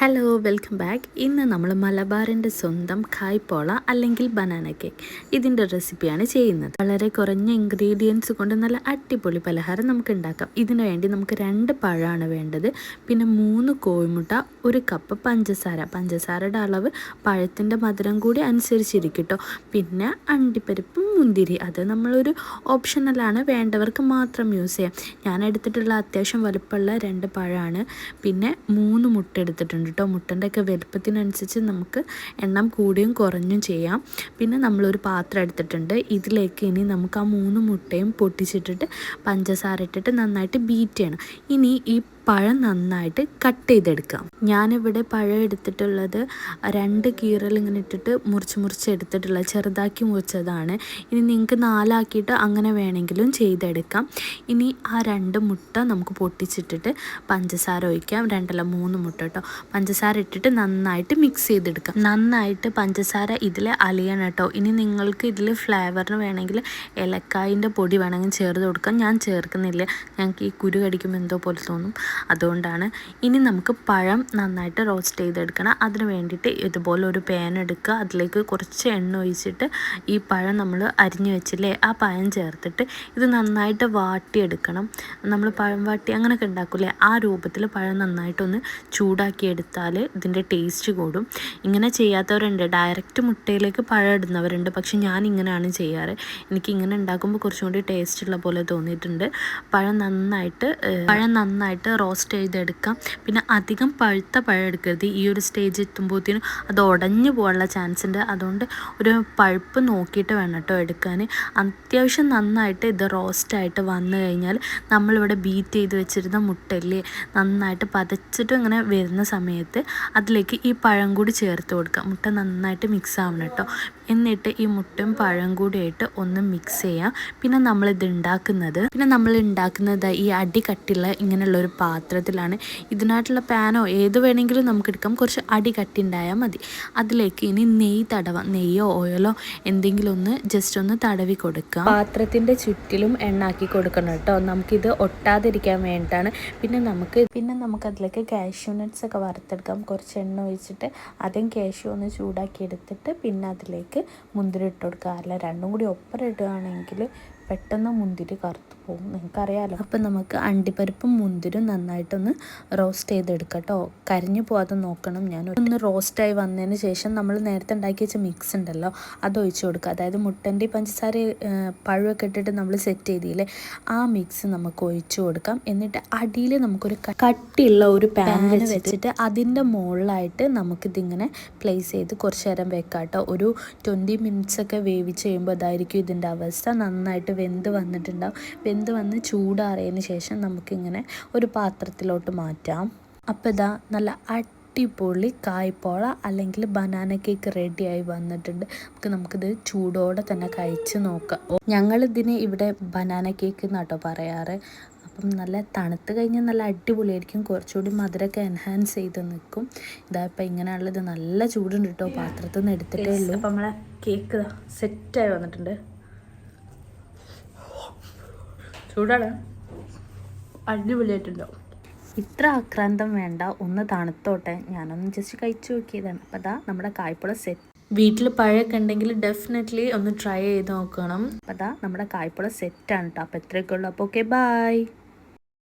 Hello welcome back ഇന്ന് നമ്മൾ മലബാറിന്റെ സ്വന്തം കായ്പോള അല്ലെങ്കിൽ ബനാന കേക്ക് ഇതിന്റെ റെസിപ്പിയാണ് ചെയ്യുന്നത്. വളരെ കുറഞ്ഞ ഇൻഗ്രീഡിയൻസ് കൊണ്ട് നല്ല അടിപൊളി പലഹാരം നമുക്ക് ഉണ്ടാക്കാം. ഇതിനു വേണ്ടി നമുക്ക് രണ്ട് പഴമാണ് വേണ്ടത്. പിന്നെ മൂന്ന് കോഴിമുട്ട ഒരു കപ്പ് പഞ്ചസാര. പഞ്ചസാരയുടെ അളവ് പഴത്തിന്റെ മധുരം കൂടി അനുസരിച്ചിരിക്കും പിന്നെ അണ്ടിപ്പരിപ്പും മുന്തിരി. അത് നമ്മളൊരു ഓപ്ഷണലാണ് വേണ്ടവർക്ക് മാത്രം യൂസ് ചെയ്യാം. ഞാൻ എടുത്തിട്ടുള്ള അത്യാവശ്യം വലുപ്പമുള്ള രണ്ട് പഴമാണ്. പിന്നെ മൂന്ന് മുട്ട എടുത്തിട്ടുണ്ട്. കേട്ടോ മുട്ടന്റെ ഒക്കെ വലുപ്പത്തിനനുസരിച്ച് നമുക്ക് എണ്ണം കൂടിയും കുറഞ്ഞും ചെയ്യാം. പിന്നെ നമ്മളൊരു പാത്രം എടുത്തിട്ടുണ്ട്. ഇതിലേക്ക് ഇനി നമുക്ക് ആ മൂന്ന് മുട്ടയും പൊട്ടിച്ചിട്ടിട്ട് പഞ്ചസാര ഇട്ടിട്ട് നന്നായിട്ട് ബീറ്റ് ചെയ്യണം. ഇനി ഈ പഴം നന്നായിട്ട് കട്ട് ചെയ്തെടുക്കാം. ഞാനിവിടെ പഴം എടുത്തിട്ടുള്ളത് രണ്ട് കീറൽ ഇങ്ങനെ ഇട്ടിട്ട് മുറിച്ച് മുറിച്ച് എടുത്തിട്ടുള്ള ചെറുതാക്കി മുറിച്ചതാണ്. ഇനി നിങ്ങൾക്ക് നാലാക്കിയിട്ട് അങ്ങനെ വേണമെങ്കിലും ചെയ്തെടുക്കാം. ഇനി ആ രണ്ട് മുട്ട നമുക്ക് പൊട്ടിച്ചിട്ടിട്ട് പഞ്ചസാര ഒഴിക്കാം. രണ്ടല്ല മൂന്ന് മുട്ട കേട്ടോ പഞ്ചസാര ഇട്ടിട്ട് നന്നായിട്ട് മിക്സ് ചെയ്തെടുക്കാം. നന്നായിട്ട് പഞ്ചസാര ഇതിൽ അലിയണം കേട്ടോ ഇനി നിങ്ങൾക്ക് ഇതിൽ ഫ്ലേവറിന് വേണമെങ്കിൽ ഏലക്കായിന്റെ പൊടി വേണമെങ്കിൽ ചേർത്ത് കൊടുക്കാം. ഞാൻ ചേർക്കുന്നില്ല. ഞങ്ങൾക്ക് ഈ കുരു കടിക്കുമ്പോൾ എന്തോ പോലെ തോന്നും. അതുകൊണ്ടാണ് ഇനി നമുക്ക് പഴം നന്നായിട്ട് റോസ്റ്റ് ചെയ്തെടുക്കണം. അതിന് വേണ്ടിയിട്ട് ഇതുപോലെ ഒരു പാൻ എടുക്കുക. അതിലേക്ക് കുറച്ച് എണ്ണ ഒഴിച്ചിട്ട് ഈ പഴം നമ്മൾ അരിഞ്ഞു വെച്ചില്ലേ ആ പഴം ചേർത്തിട്ട് ഇത് നന്നായിട്ട് വാട്ടിയെടുക്കണം. നമ്മൾ പഴം വാട്ടി അങ്ങനെയൊക്കെ ഉണ്ടാക്കില്ലേ? ആ രൂപത്തിൽ പഴം നന്നായിട്ടൊന്ന് ചൂടാക്കി എടുത്താൽ ഇതിന്റെ ടേസ്റ്റ് കൂടും. ഇങ്ങനെ ചെയ്യാത്തവരുണ്ട്. ഡയറക്റ്റ് മുട്ടയിലേക്ക് പഴം ഇടുന്നവരുണ്ട്. പക്ഷെ ഞാൻ ഇങ്ങനെയാണ് ചെയ്യാറ്. എനിക്ക് ഇങ്ങനെ ഉണ്ടാക്കുമ്പോൾ കുറച്ചും കൂടി ടേസ്റ്റ് ഉള്ള പോലെ തോന്നിയിട്ടുണ്ട്. പഴം നന്നായിട്ട് പഴം നന്നായിട്ട് റോസ്റ്റ് ചെയ്തെടുക്കാം. പിന്നെ അധികം പഴുത്ത പഴം എടുക്കരുത്. ഈ ഒരു സ്റ്റേജ് എത്തുമ്പോഴത്തേനും അത് ഉടഞ്ഞു പോകാനുള്ള ചാൻസ് ഉണ്ട്. അതുകൊണ്ട് ഒരു പഴുപ്പ് നോക്കിയിട്ട് വേണം കേട്ടോ എടുക്കാൻ. അത്യാവശ്യം നന്നായിട്ട് ഇത് റോസ്റ്റായിട്ട് വന്നു കഴിഞ്ഞാൽ നമ്മളിവിടെ ബീറ്റ് ചെയ്ത് വെച്ചിരുന്ന മുട്ടല്ലേ നന്നായിട്ട് പതച്ചിട്ട് ഇങ്ങനെ വരുന്ന സമയത്ത് അതിലേക്ക് ഈ പഴം കൂടി ചേർത്ത് കൊടുക്കുക മുട്ട നന്നായിട്ട് മിക്സ് ആവണം കേട്ടോ. എന്നിട്ട് ഈ മുട്ടയും പഴം കൂടിയായിട്ട് ഒന്ന് മിക്സ് ചെയ്യാം. പിന്നെ നമ്മളിത് ഉണ്ടാക്കുന്നത് പിന്നെ നമ്മൾ ഉണ്ടാക്കുന്നത് ഈ അടി കട്ടിയുള്ള ഇങ്ങനെയുള്ള ഒരു പാത്രത്തിലാണ്. ഇതിനായിട്ടുള്ള പാനോ ഏത് വേണമെങ്കിലും നമുക്ക് എടുക്കാം. കുറച്ച് അടി കട്ടി ഉണ്ടായാൽ മതി. അതിലേക്ക് ഇനി നെയ്യ് തടവാം. നെയ്യോ ഓയിലോ എന്തെങ്കിലും ഒന്ന് ജസ്റ്റ് ഒന്ന് തടവി കൊടുക്കാം. പാത്രത്തിന്റെ ചുറ്റിലും എണ്ണാക്കി കൊടുക്കണം കേട്ടോ. നമുക്കിത് ഒട്ടാതിരിക്കാൻ വേണ്ടിയിട്ടാണ്. പിന്നെ നമുക്ക് പിന്നെ നമുക്ക് അതിലേക്ക് കാഷ്യൂ നട്ട്സ് ഒക്കെ വറുത്തെടുക്കാം. കുറച്ച് എണ്ണ ഒഴിച്ചിട്ട് ആദ്യം കാഷ്യൂ ഒന്ന് ചൂടാക്കി എടുത്തിട്ട് പിന്നെ അതിലേക്ക് മുന്തിരി ഇട്ട് കൊടുക്കുക. അല്ല രണ്ടും കൂടി ഒപ്പരം ഇടുകയാണെങ്കിൽ പെട്ടെന്ന് മുന്തിരി കറുത്ത് പോകും നിങ്ങൾക്കറിയാലോ അപ്പം നമുക്ക് അണ്ടിപ്പരിപ്പും മുന്തിരും നന്നായിട്ടൊന്ന് റോസ്റ്റ് ചെയ്തെടുക്കാം കേട്ടോ. കരിഞ്ഞു പോകാതെ നോക്കണം ഞാൻ. ഒന്ന് റോസ്റ്റായി വന്നതിന് ശേഷം നമ്മൾ നേരത്തെ ഉണ്ടാക്കി വെച്ച മിക്സ് ഉണ്ടല്ലോ അത് ഒഴിച്ചു കൊടുക്കുക. അതായത് മുട്ടന്റെ പഞ്ചസാര പഴമൊക്കെ ഇട്ടിട്ട് നമ്മൾ സെറ്റ് ചെയ്തില്ലേ ആ മിക്സ് നമുക്ക് ഒഴിച്ചു കൊടുക്കാം. എന്നിട്ട് അടിയിൽ നമുക്കൊരു കട്ടിയുള്ള ഒരു പാൻ വെച്ചിട്ട് അതിന്റെ മുകളിലായിട്ട് നമുക്കിതിങ്ങനെ പ്ലേസ് ചെയ്ത് കുറച്ച് നേരം വെക്കാം കേട്ടോ. ഒരു ട്വന്റി മിനിറ്റ്സ് ഒക്കെ വേവിച്ച് കഴിയുമ്പോൾ അതായിരിക്കും ഇതിന്റെ അവസ്ഥ. നന്നായിട്ട് വെന്ത് വന്നിട്ടുണ്ടാവും. വെന്ത് വന്ന് ചൂടാറിയതിന് ശേഷം നമുക്കിങ്ങനെ ഒരു പാത്രത്തിലോട്ട് മാറ്റാം. അപ്പോൾ ഇതാ നല്ല അടിപൊളി കായ്പോള അല്ലെങ്കിൽ ബനാന കേക്ക് റെഡിയായി വന്നിട്ടുണ്ട്. നമുക്ക് നമുക്കിത് ചൂടോടെ തന്നെ കഴിച്ച് നോക്കാം. ഞങ്ങളിതിന് ഇവിടെ ബനാന കേക്ക് എന്നാട്ടോ പറയാറ്. അപ്പം നല്ല തണുത്ത് കഴിഞ്ഞാൽ നല്ല അടിപൊളിയായിരിക്കും. കുറച്ചുകൂടി മധുരമൊക്കെ എൻഹാൻസ് ചെയ്ത് നിൽക്കും. ഇതാ ഇപ്പം ഇങ്ങനെയുള്ളത് നല്ല ചൂടുണ്ട് കേട്ടോ. പാത്രത്തിൽ നിന്ന് എടുത്തിട്ടേ ഉള്ളൂ. അപ്പം നമ്മളെ കേക്ക് സെറ്റായി വന്നിട്ടുണ്ട്. ചൂടാണ്. അടിപൊളിയായിട്ടുണ്ടാവും. ഇത്ര ആക്രാന്തം വേണ്ട ഒന്ന് തണുത്തോട്ടെ. ഞാനൊന്ന് ജസ്റ്റ് കഴിച്ചു നോക്കിയതാണ്. അപ്പോൾ അതാ നമ്മുടെ കായ്പുള സെറ്റ് വീട്ടിൽ പഴയൊക്കെ ഉണ്ടെങ്കിൽ ഡെഫിനറ്റ്ലി ഒന്ന് ട്രൈ ചെയ്ത് നോക്കണം. അപ്പോൾ അതാ നമ്മുടെ കായ്പുള സെറ്റാണ് കേട്ടോ അപ്പോൾ എത്രയൊക്കെ ഉള്ളൂ. അപ്പോൾ ഓക്കെ ബായ്